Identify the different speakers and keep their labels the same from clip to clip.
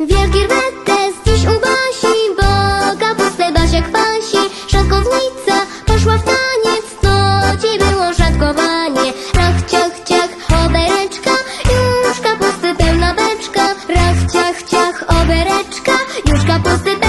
Speaker 1: Wielki rwetes dziś u Basi, bo kapustę Basiak pasi. Szatkownica poszła w taniec, to ci było szatkowanie. Rach, ciach, obereczka, już kapusty pełna beczka. Rach, ciach, obereczka, już kapusty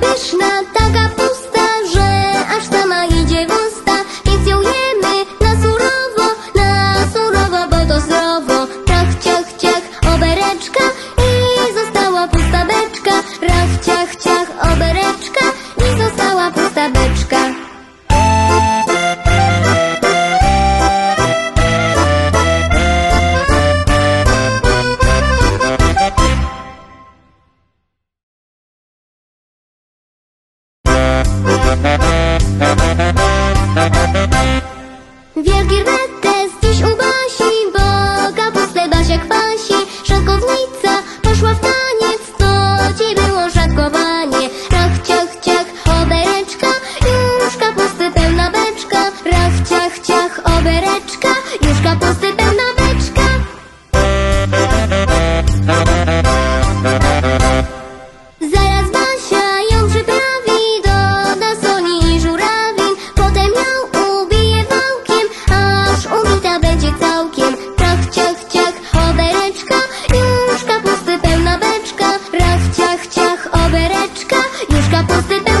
Speaker 1: pyszna, taka pyszna. Wielki rwet Capuz de